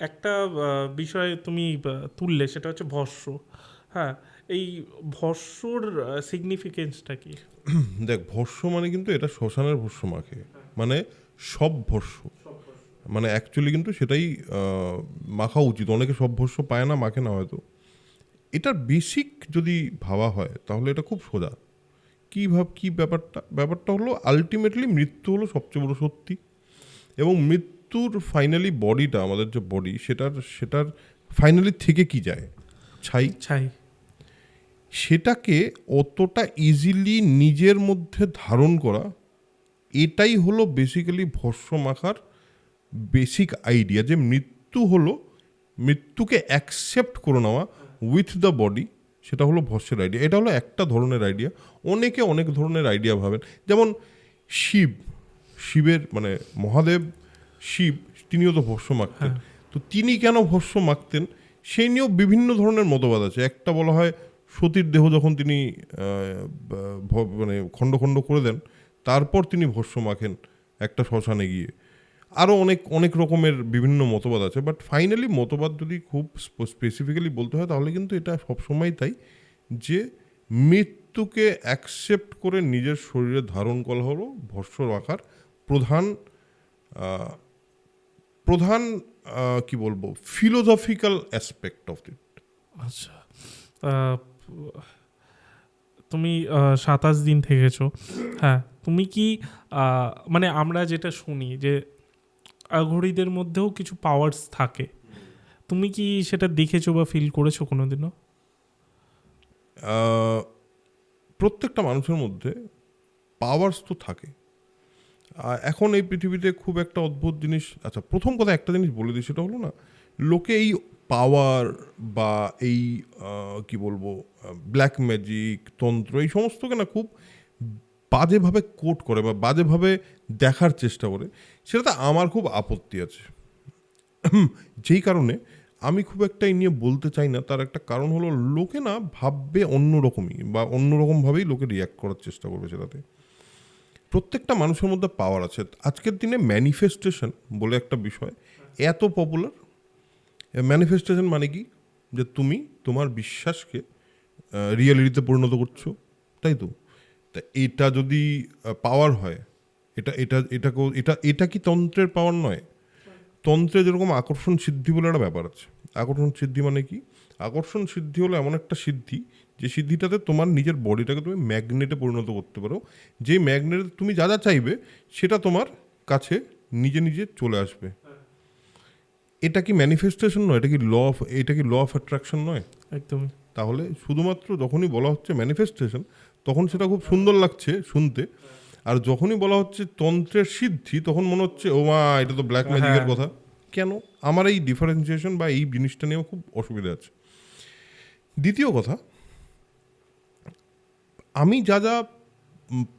একটা বিষয় তুমি তুললে, সেটা হচ্ছে ভস্য। হ্যাঁ এই ভস্যর সিগনিফিকেন্সটা কি? দেখ, ভস্য মানে কিন্তু এটা শ্মশানের ভস্য মাখে। মানে সব ভস্য। মানে অ্যাকচুয়ালি কিন্তু সেটাই মাখা উচিত। অনেকে সব ভস্য পায় না, মাখে না হয়তো। এটার বেসিক যদি ভাবা হয়, তাহলে এটা খুব সোজা। কী ভাব, কী ব্যাপারটা? ব্যাপারটা হলো আলটিমেটলি মৃত্যু হলো সবচেয়ে বড় সত্যি। এবং মৃত্যুর ফাইনালি বডিটা আমাদের যে বডি সেটার সেটার ফাইনালি থেকে কি যায়? ছাই। ছাই। সেটাকে অতটা ইজিলি নিজের মধ্যে ধারণ করা এটাই হলো বেসিক্যালি ভস্য মাখার বেসিক আইডিয়া যে মৃত্যু হলো মৃত্যুকে অ্যাকসেপ্ট করে নেওয়া উইথ দ্য বডি সেটা হলো ভস্যের আইডিয়া এটা হলো একটা ধরনের আইডিয়া অনেকে অনেক ধরনের আইডিয়া ভাবেন। যেমন শিব শিবের মানে মহাদেব শিব তিনিও তো ভস্য মাখতেন। তো তিনি কেন ভস্য মাখতেন? সেই নিয়েও বিভিন্ন ধরনের মতবাদ আছে। একটা বলা হয় সতীর দেহ যখন তিনি মানে খণ্ড খণ্ড করে দেন তারপর তিনি ভস্য মাখেন একটা শ্মশানে গিয়ে। আরও অনেক অনেক রকমের বিভিন্ন মতবাদ আছে। বাট ফাইনালি মতবাদ যদি খুব স্পেসিফিক্যালি বলতে হয় তাহলে কিন্তু এটা সবসময় তাই যে মৃত্যুকে অ্যাকসেপ্ট করে নিজের শরীরে ধারণ করা হলো ভস্য রাখার প্রধান প্রধান কি বলব ফিলোসফিক্যাল অ্যাসপেক্ট অফ ইট আচ্ছা তুমি সাতাশ দিন থেকেছো। হ্যাঁ তুমি কি মানে আমরা যেটা শুনি যে ঘড়িদের মধ্যেও কিছু পাওয়ার্স থাকে। তুমি কি সেটা দেখেছ বা ফিল করেছ কোনো দিনও প্রত্যেকটা মানুষের মধ্যে পাওয়ার্স তো থাকে। এখন এই পৃথিবীতে খুব একটা অদ্ভুত জিনিস আচ্ছা প্রথম কথা একটা জিনিস বলে দিই, সেটা হলো না, লোকে এই পাওয়ার বা এই কি বলব ব্ল্যাক ম্যাজিক তন্ত্র, এই সমস্তকে না খুব বাজেভাবে কোট করে বা বাজেভাবে দেখার চেষ্টা করে, সেটাতে আমার খুব আপত্তি আছে। যেই কারণে আমি খুব একটা এই নিয়ে বলতে চাই না, তার একটা কারণ হলো লোকে না ভাববে অন্যরকমই বা অন্যরকমভাবেই লোকে রিয়াক্ট করার চেষ্টা করবে সেটাতে। প্রত্যেকটা মানুষের মধ্যে পাওয়ার আছে। আজকের দিনে ম্যানিফেস্টেশন বলে একটা বিষয়, এত পপুলার ম্যানিফেস্টেশন মানে কি? যে তুমি তোমার বিশ্বাসকে রিয়েলিটিতে পরিণত করছ, তাই তো? তা এটা যদি পাওয়ার হয়, এটা এটা, এটাকেও, এটা এটা কি তন্ত্রের পাওয়ার নয়? তন্ত্রে যেরকম আকর্ষণ সিদ্ধি বলে একটা ব্যাপার আছে। আকর্ষণ সিদ্ধি মানে কি? আকর্ষণ সিদ্ধি হলো এমন একটা সিদ্ধি যে সিদ্ধিটাতে তোমার নিজের বডিটাকে তুমি ম্যাগনেটে পরিণত করতে পারো যে ম্যাগনেটে তুমি যা যা চাইবে সেটা তোমার কাছে নিজে নিজে চলে আসবে। এটা কি ম্যানিফেস্টেশন নয়? এটা কি ল অফ এটা কি ল অফ অ্যাট্রাকশন নয়? একদমই। তাহলে শুধুমাত্র যখনই বলা হচ্ছে ম্যানিফেস্টেশন তখন সেটা খুব সুন্দর লাগছে শুনতে। আর যখনই বলা হচ্ছে তন্ত্রের সিদ্ধি তখন মনে হচ্ছে ও মা এটা তো ব্ল্যাক ম্যাজিকের। কথা। কেন? আমার এই ডিফারেন্সিয়েশন বা এই জিনিসটা নিয়েও খুব অসুবিধা আছে। দ্বিতীয় কথা আমি যা যা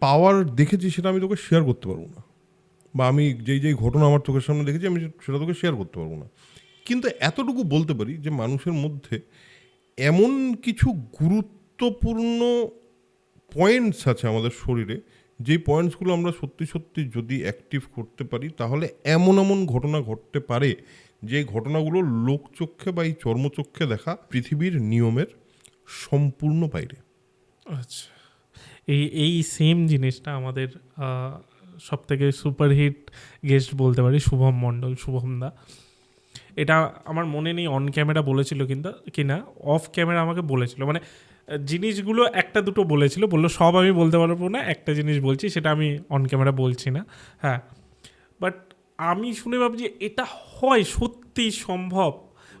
পাওয়ার দেখেছি সেটা আমি তোকে শেয়ার করতে পারব না। বা আমি যেই যেই ঘটনা আমার চোখের সামনে দেখেছি, আমি সেটা তোকে শেয়ার করতে পারব না। কিন্তু এতটুকু বলতে পারি যে মানুষের মধ্যে এমন কিছু গুরুত্বপূর্ণ পয়েন্টস আছে আমাদের শরীরে, যেই পয়েন্টসগুলো আমরা সত্যি সত্যি যদি অ্যাক্টিভ করতে পারি, তাহলে এমন এমন ঘটনা ঘটতে পারে যে ঘটনাগুলো লোকচক্ষে বা এই চর্মচক্ষে দেখা পৃথিবীর নিয়মের সম্পূর্ণ বাইরে। আচ্ছা। এই এই সেম জিনিসটা আমাদের সব থেকে সুপারহিট গেস্ট বলতে পারি, শুভম মণ্ডল, শুভম দা। এটা আমার মনে নেই অন ক্যামেরা বলেছিল কিন্তু, কিনা অফ ক্যামেরা আমাকে বলেছিল। মানে জিনিসগুলো একটা দুটো বলেছিল, বলল সব আমি বলতে পারব না, একটা জিনিস বলছি, সেটা আমি অন ক্যামেরা বলছি না হ্যাঁ। বাট আমি শুনে ভাবছি এটা হয় সত্যি সম্ভব।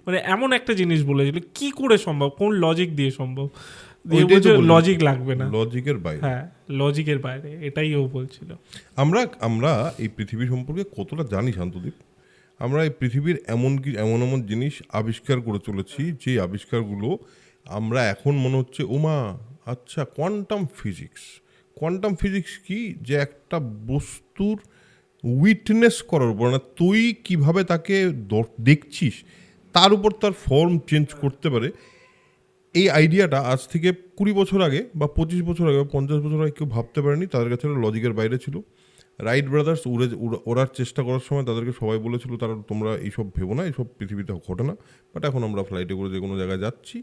মানে এমন একটা জিনিস বলেছিল, কি করে সম্ভব? কোন লজিক দিয়ে সম্ভব। লজিক লাগবে না। লজিকের বাইরে। হ্যাঁ লজিকের বাইরে এটাই ও বলছিল। আমরা আমরা এই পৃথিবী সম্পর্কে কতটা জানি শান্তদীপ? আমরা এই পৃথিবীর এমন কি এমন এমন জিনিস আবিষ্কার করে চলেছি যে আবিষ্কারগুলো আমরা এখন মনে হচ্ছে ওমা আচ্ছা কোয়ান্টাম ফিজিক্স কোয়ান্টাম ফিজিক্স কি? যে একটা বস্তুর উইটনেস করার উপর না তুই কীভাবে তাকে দেখছিস তার উপর তার ফর্ম চেঞ্জ করতে পারে। এই আইডিয়াটা আজ থেকে কুড়ি বছর আগে বা পঁচিশ বছর আগে বা পঞ্চাশ বছর আগে কেউ ভাবতে পারেনি, তাদের কাছে লজিকের বাইরে ছিল। রাইট ব্রাদার্স উড়ে ওড়ার চেষ্টা করার সময় তাদেরকে সবাই বলেছিল, তারা, তোমরা এইসব ভেবো না, এইসব পৃথিবীতে ঘটে না। বাট এখন আমরা ফ্লাইটে করে যে কোনো জায়গায় যাচ্ছি।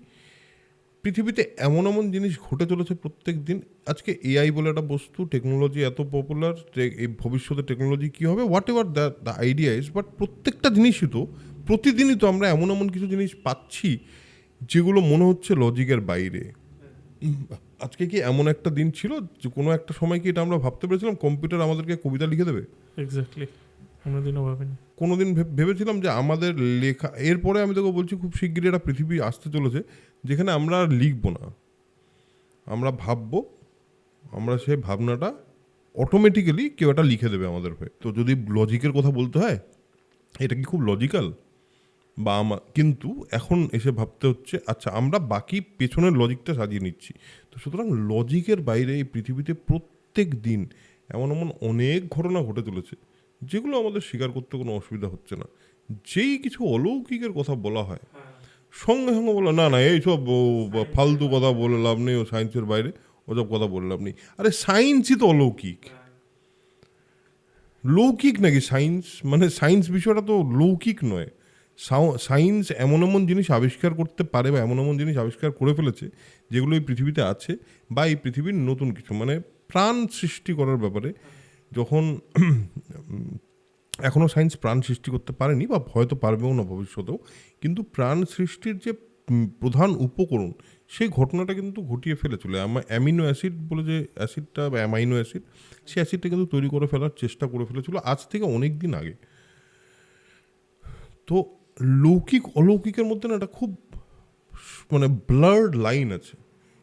পৃথিবীতে এমন এমন জিনিস ঘটে চলেছে প্রত্যেক দিন। আজকে এআই বলে একটা বস্তু টেকনোলজি এত পপুলার যে এই ভবিষ্যতে টেকনোলজি কী হবে whatever the the idea is but প্রত্যেকটা জিনিসই তো, প্রতিদিনই তো আমরা এমন এমন কিছু জিনিস পাচ্ছি যেগুলো মনে হচ্ছে লজিকের বাইরে। আজকে কি এমন একটা দিন ছিল? যে কোনো একটা সময় কি এটা আমরা ভাবতে পেরেছিলাম? কম্পিউটার আমাদেরকে কবিতা লিখে দেবে? এক্স্যাক্টলি কোনোদিনও ভাবিনি। কোনোদিন ভেবেছিলাম যে আমাদের লেখা এরপরে আমি তোকে বলছি খুব শিগগিরই একটা পৃথিবী আসতে চলেছে যেখানে আমরা আর লিখব না। আমরা ভাববো আমরা সেই ভাবনাটা অটোমেটিক্যালি কেউ একটা লিখে দেবে আমাদের হয়ে। তো যদি লজিকের কথা বলতে হয় এটা কি খুব লজিক্যাল বা আমা, কিন্তু এখন এসে ভাবতে হচ্ছে আচ্ছা আমরা বাকি পেছনের লজিকটা সাজিয়ে নিচ্ছি। তো সুতরাং লজিকের বাইরে এই পৃথিবীতে প্রত্যেক দিন এমন এমন অনেক ঘটনা ঘটে চলেছে, যেগুলো আমাদের স্বীকার করতে কোনো অসুবিধা হচ্ছে না। যেই কিছু অলৌকিকের কথা বলা হয়, সঙ্গে সঙ্গে বলা, না না এইসব ফালতু কথা বলে লাভ নেই, ও সায়েন্সের বাইরে ওসব কথা বলে লাভ নেই। আরে সায়েন্সই তো অলৌকিক। লৌকিক নাকি সায়েন্স মানে সায়েন্স বিষয়টা তো লৌকিক নয়। সায়েন্স এমন এমন জিনিস আবিষ্কার করতে পারে বা এমন এমন জিনিস আবিষ্কার করে ফেলেছে যেগুলো এই পৃথিবীতে আছে বা এই পৃথিবীর নতুন কিছু। মানে প্রাণ সৃষ্টি করার ব্যাপারে যখন এখনও সায়েন্স প্রাণ সৃষ্টি করতে পারেনি বা হয়তো পারবেও না ভবিষ্যতেও, কিন্তু প্রাণ সৃষ্টির যে প্রধান উপকরণ, সেই ঘটনাটা কিন্তু ঘটিয়ে ফেলেছিল। অ্যামিনো অ্যাসিড বলে যে অ্যাসিডটা বা অ্যামাইনো অ্যাসিড, সেই অ্যাসিডটা কিন্তু তৈরি করে ফেলার চেষ্টা করে ফেলেছিল আজ থেকে অনেক দিন আগে। তো লৌকিক, অলৌকিকের মধ্যে না একটা খুব মানে ব্লার্ড লাইন আছে।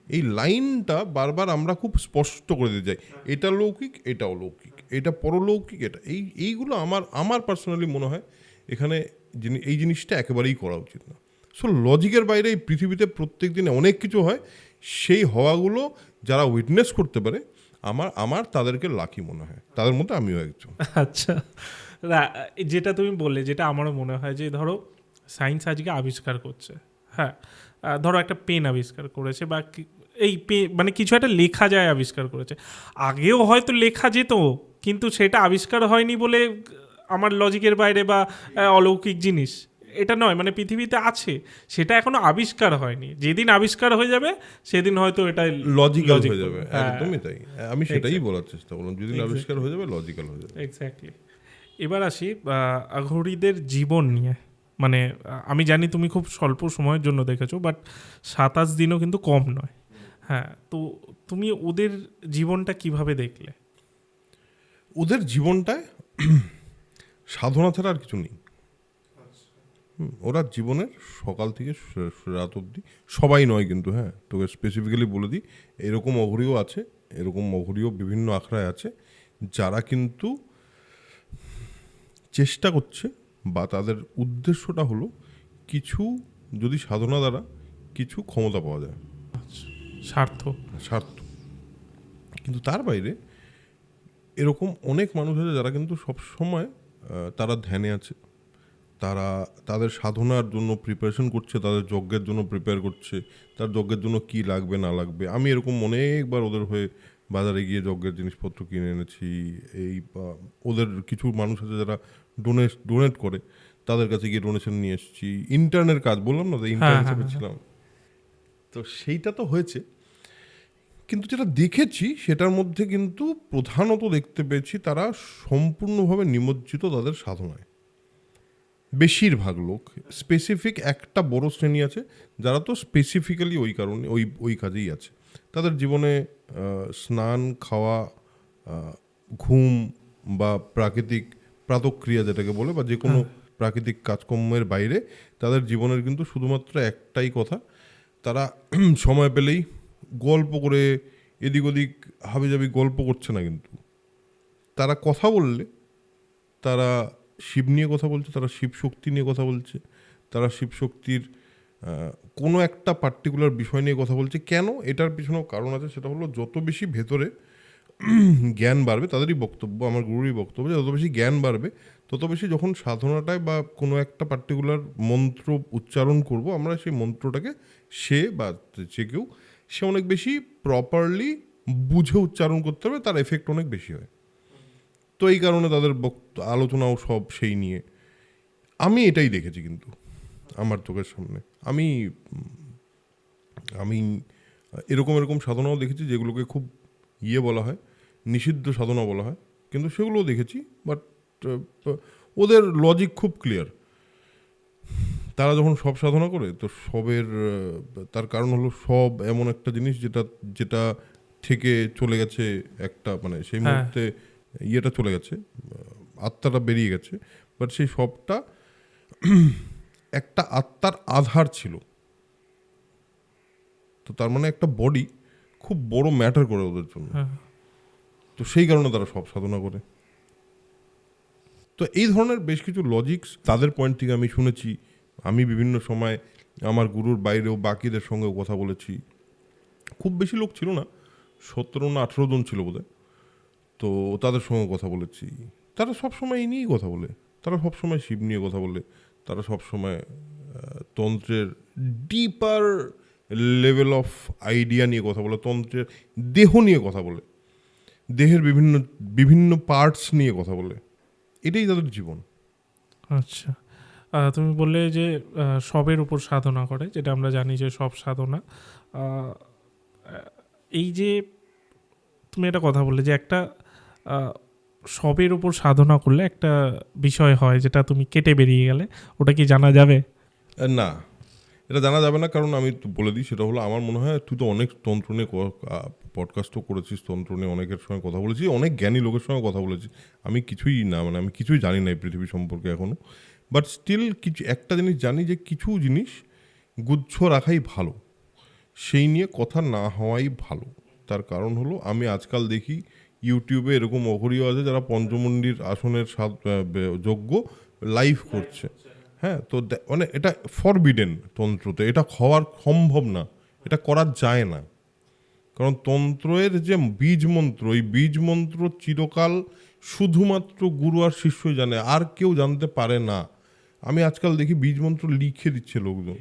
এই লাইনটা বারবার আমরা খুব স্পষ্ট করে দিতে যাই এটা লৌকিক, এটা অলৌকিক, এটা পরলৌকিক, এটা এই, এইগুলো আমার আমার পার্সোনালি মনে হয় এখানে এই জিনিসটা একেবারেই করা উচিত না। সো লজিকের বাইরে এই পৃথিবীতে প্রত্যেক দিনে অনেক কিছু হয়, সেই হওয়াগুলো যারা উইটনেস করতে পারে, আমার আমার তাদেরকে লাকি মনে হয়। তাদের মধ্যে আমিও একজন। আচ্ছা। না যেটা তুমি বললে যেটা আমারও মনে হয় যে ধরো সায়েন্স আজকে আবিষ্কার করছে। হ্যাঁ ধরো একটা পেন আবিষ্কার করেছে বা এই পে মানে কিছু একটা লেখা যায় আবিষ্কার করেছে। আগেও হয়তো লেখা যেত কিন্তু সেটা আবিষ্কার হয়নি বলে আমার লজিকের বাইরে বা অলৌকিক জিনিস। এটা নয় মানে পৃথিবীতে আছে। সেটা এখনও আবিষ্কার হয়নি। যেদিন আবিষ্কার হয়ে যাবে সেদিন হয়তো এটা লজিক্যাল হয়ে যাবে। হ্যাঁ। একদমই তাই। আমি সেটাই বলার চেষ্টা করলাম। যেদিন আবিষ্কার হয়ে যাবে লজিক্যাল হয়ে যাবে। এক্স্যাক্টলি এবার আসি আহ, আঘোরীদের জীবন নিয়ে। মানে আমি জানি তুমি খুব স্বল্প সময়ের জন্য দেখেছ বাট সাতাশ দিনও কিন্তু কম নয়। হ্যাঁ তো তুমি ওদের জীবনটা কীভাবে দেখলে? ওদের জীবনটায় সাধনা ছাড়া আর কিছু নেই। ওরা জীবনের সকাল থেকে রাত অবধি সবাই নয় কিন্তু হ্যাঁ তোকে স্পেসিফিক্যালি বলে দিই এরকম অঘরীও আছে এরকম অঘরীও বিভিন্ন আখড়ায় আছে যারা কিন্তু চেষ্টা করছে বা তাদের উদ্দেশ্যটা হলো কিছু যদি সাধনা দ্বারা কিছু ক্ষমতা পাওয়া যায়। স্বার্থ। স্বার্থ। কিন্তু তার বাইরে এরকম অনেক মানুষ আছে যারা কিন্তু সব সময় তারা ধ্যানে আছে। তারা তাদের সাধনার জন্য প্রিপারেশন করছে তাদের যজ্ঞের জন্য প্রিপেয়ার করছে তার যজ্ঞের জন্য কি লাগবে না লাগবে। আমি এরকম অনেকবার ওদের হয়ে বাজারে গিয়ে যজ্ঞের জিনিসপত্র কিনে এনেছি এই বা ওদের কিছু মানুষ আছে যারা ডোনেট ডোনেট করে। তাদের কাছে গিয়ে ডোনেশন নিয়ে এসেছি। ইন্টার্নের কাজ বললাম না ইন্টার্ন হ্যাঁ, হিসেবে হ্যাঁ। ছিলাম। তো সেইটা তো হয়েছে। কিন্তু যেটা দেখেছি সেটার মধ্যে কিন্তু প্রধানত দেখতে পেয়েছি তারা সম্পূর্ণভাবে নিমজ্জিত তাদের সাধনায়। বেশিরভাগ লোক স্পেসিফিক একটা বড় শ্রেণি আছে যারা তো স্পেসিফিক্যালি ওই কারণে ওই ওই কাজেই আছে। তাদের জীবনে স্নান খাওয়া ঘুম বা প্রাকৃতিক প্রাতক্রিয়া যেটাকে বলে বা যে কোনো প্রাকৃতিক কাজকর্মের বাইরে তাদের জীবনের কিন্তু শুধুমাত্র একটাই কথা তারা সময় পেলেই গল্প করে এদিক ওদিক হাবি হাবিজাবি গল্প করছে না কিন্তু। তারা কথা বললে তারা শিব নিয়ে কথা বলছে তারা শিব শক্তি নিয়ে কথা বলছে তারা শিব শক্তির কোনো একটা পার্টিকুলার বিষয় নিয়ে কথা বলছে। কেন? এটার পিছনেও কারণ আছে সেটা হলো যত বেশি ভেতরে জ্ঞান বাড়বে, তাদেরই বক্তব্য, আমার গুরুরই বক্তব্য যত বেশি জ্ঞান বাড়বে, তত বেশি যখন সাধনাটায় বা কোনো একটা পার্টিকুলার মন্ত্র উচ্চারণ করব, আমরা সেই মন্ত্রটাকে সে বা যে কেউ, সে অনেক বেশি প্রপারলি বুঝে উচ্চারণ করতে হবে তার এফেক্ট অনেক বেশি হয়। তো এই কারণে তাদের আলোচনাও সব সেই নিয়ে। আমি এটাই দেখেছি কিন্তু, আমার চোখের সামনে। আমি আমি এরকম এরকম সাধনাও দেখেছি যেগুলোকে খুব ইয়ে বলা হয় নিষিদ্ধ সাধনা বলা হয় কিন্তু সেগুলোও দেখেছি বাট ওদের লজিক খুব ক্লিয়ার তারা যখন সব সাধনা করে তো সবের তার কারণ হলো সব এমন একটা জিনিস যেটা যেটা থেকে চলে গেছে একটা মানে সেই হ্যাঁ। মুহূর্তে ইয়েটা চলে গেছে আত্মাটা বেরিয়ে গেছে বাট সেই সবটা একটা আত্মার আধার ছিল তো তার মানে একটা বডি খুব বড় ম্যাটার করে ওদের জন্য। তো সেই কারণে তারা সব সাধনা করে। তো এই ধরনের বেশ কিছু লজিক্স তাদের পয়েন্ট থেকে আমি শুনেছি। আমি বিভিন্ন সময় আমার গুরুর বাইরেও বাকিদের সঙ্গেও কথা বলেছি। খুব বেশি লোক ছিল না সতেরো না আঠেরো জন ছিল বোধহয়। তো তাদের সঙ্গে কথা বলেছি। তারা সব সময় এই নিয়েই কথা বলে। তারা সব সময় শিব নিয়ে কথা বলে। তারা সব সময় তন্ত্রের ডিপার লেভেল অফ আইডিয়া নিয়ে কথা বলে তন্ত্রের দেহ নিয়ে কথা বলে দেহের বিভিন্ন বিভিন্ন পার্টস নিয়ে কথা বলে এটাই তাদের জীবন। আচ্ছা। তুমি বললে যে সবের উপর সাধনা করে যেটা আমরা জানি যে সব সাধনা। এই যে তুমি একটা কথা বললে যে একটা সবের উপর সাধনা করলে একটা বিষয় হয় যেটা তুমি কেটে বেরিয়ে গেলে ওটা কি জানা যাবে? না। এটা জানা যাবে না, কারণ আমি বলে দিই, সেটা হলো আমার মনে হয় তুই তো অনেক তন্ত্র নিয়ে পডকাস্টও করেছিস, তন্ত্র নিয়ে অনেকের সঙ্গে কথা বলেছিস অনেক জ্ঞানী লোকের সঙ্গে কথা বলেছিস আমি কিছুই না মানে আমি কিছুই জানি না এই পৃথিবী সম্পর্কে এখনও বাট স্টিল কিছু, একটা জিনিস জানি যে কিছু জিনিস গুচ্ছ রাখাই ভালো, সেই নিয়ে কথা না হওয়াই ভালো। তার কারণ হলো আমি আজকাল দেখি ইউটিউবে এরকম অঘরীয় আছে যারা পঞ্চমন্ডির আসনের যোগ্য লাইভ করছে। হ্যাঁ তো মানে এটা ফরবিডেন তন্ত্রতে এটা হওয়ার সম্ভব না এটা করা যায় না। কারণ তন্ত্রের যে বীজ মন্ত্র এই বীজ মন্ত্র চিরকাল শুধুমাত্র গুরু আর শিষ্যই জানে আর কেউ জানতে পারে না। আমি আজকাল দেখি বীজ মন্ত্র লিখে দিচ্ছে লোকজন।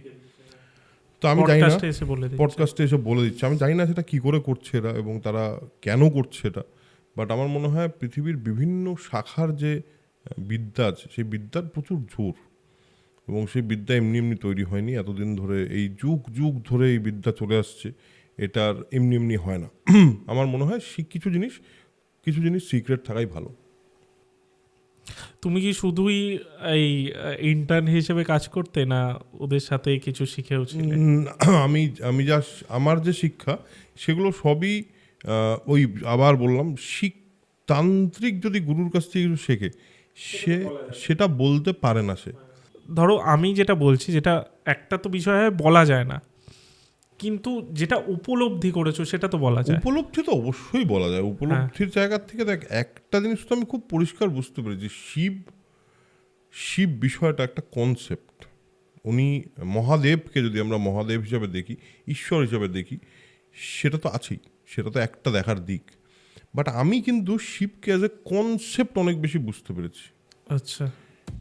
তো আমি জানি না পডকাস্টে এসে বলে দিই পডকাস্টে এসে বলে দিচ্ছে। আমি জানি না সেটা কি করে করছে এরা এবং তারা কেন করছে এটা। বাট আমার মনে হয় পৃথিবীর বিভিন্ন শাখার যে বিদ্যা আছে সেই বিদ্যার প্রচুর জোর। এবং সেই বিদ্যা এমনি এমনি তৈরি হয়নি। এতদিন ধরে এই যুগ যুগ ধরে এই বিদ্যা চলে আসছে এটার এমনি এমনি হয় না। আমার মনে হয় কিছু জিনিস কিছু জিনিস সিক্রেট থাকাই ভালো। তুমি কি শুধুই এই ইন্টার্ন হিসেবে কাজ করতে না ওদের সাথে কিছু শিখেও আমি আমি যা আমার যে শিক্ষা সেগুলো সবই ওই আবার বললাম শিখ তান্ত্রিক যদি গুরুর কাছ থেকে কিছু শেখে সে সেটা বলতে পারে না সে। ধরো আমি যেটা বলছি যেটা একটা তো বিষয় হয় বলা যায় না। কিন্তু যেটা উপলব্ধি করেছ সেটা তো বলা যায়। উপলব্ধি তো অবশ্যই বলা যায়। উপলব্ধির জায়গা থেকে দেখ একটা জিনিস তো আমি খুব পরিষ্কার বুঝতে পেরেছি শিব শিব বিষয়টা একটা কনসেপ্ট উনি মহাদেবকে যদি আমরা মহাদেব হিসাবে দেখি ঈশ্বর হিসাবে দেখি সেটা তো আছেই সেটা তো একটা দেখার দিক। বাট আমি কিন্তু শিবকে অ্যাজ এ কনসেপ্ট অনেক বেশি বুঝতে পেরেছি। আচ্ছা।